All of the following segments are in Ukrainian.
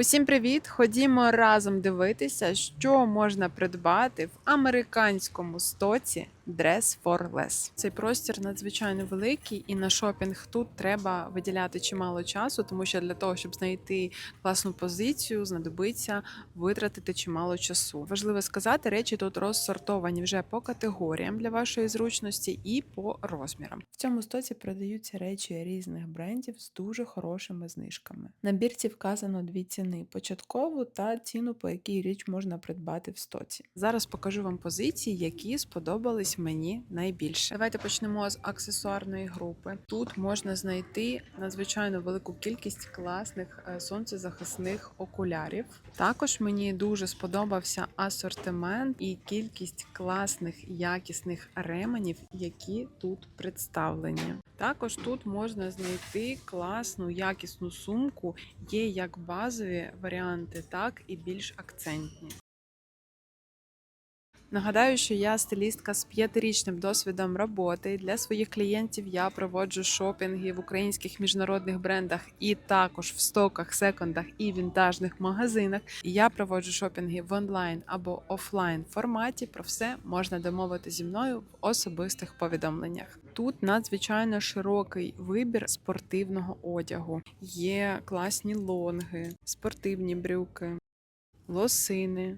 Усім привіт! Ходімо разом дивитися, що можна придбати в американському стоці Dress for Less. Цей простір надзвичайно великий, і на шопінг тут треба виділяти чимало часу, тому що для того, щоб знайти класну позицію, знадобиться витратити чимало часу. Важливо сказати, речі тут розсортовані вже по категоріям для вашої зручності і по розмірам. В цьому стоці продаються речі різних брендів з дуже хорошими знижками. На бірці вказано дві ціни: початкову та ціну, по якій річ можна придбати в стоці. Зараз покажу вам позиції, які сподобались мені найбільше. Давайте почнемо з аксесуарної групи. Тут можна знайти надзвичайно велику кількість класних е, сонцезахисних окулярів. Також мені дуже сподобався асортимент і кількість класних якісних ременів, які тут представлені. Також тут можна знайти класну якісну сумку. Є як базові варіанти, так і більш акцентні. Нагадаю, що я стилістка з п'ятирічним досвідом роботи. Для своїх клієнтів я проводжу шопінги в українських міжнародних брендах і також в стоках, секондах і вінтажних магазинах. Я проводжу шопінги в онлайн або офлайн форматі. Про все можна домовити зі мною в особистих повідомленнях. Тут надзвичайно широкий вибір спортивного одягу. Є класні лонги, спортивні брюки, лосини.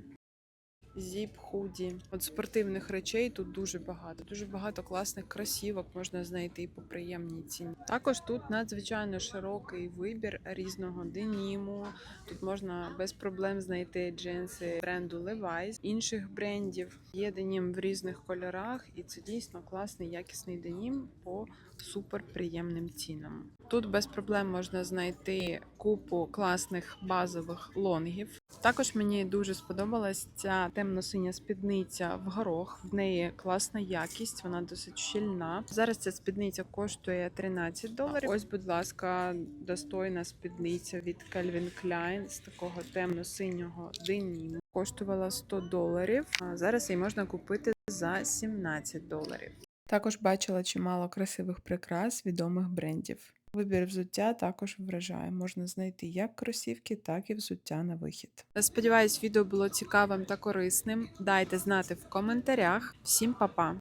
Зіп худі. От спортивних речей тут дуже багато. Дуже багато класних кросівок можна знайти по приємній ціні. Також тут надзвичайно широкий вибір різного деніму. Тут можна без проблем знайти джинси бренду Levi's, інших брендів. Є денім в різних кольорах, і це дійсно класний якісний денім по супер приємним цінам. Тут без проблем можна знайти купу класних базових лонгів. Також мені дуже сподобалась ця темно-синя спідниця в горох. В неї класна якість, вона досить щільна. Зараз ця спідниця коштує 13 доларів. Ось, будь ласка, достойна спідниця від Calvin Klein з такого темно-синього деніму. Коштувала 100 доларів. А зараз її можна купити за 17 доларів. Також бачила чимало красивих прикрас відомих брендів. Вибір взуття також вражає. Можна знайти як кросівки, так і взуття на вихід. Сподіваюсь, відео було цікавим та корисним. Дайте знати в коментарях. Всім па-па!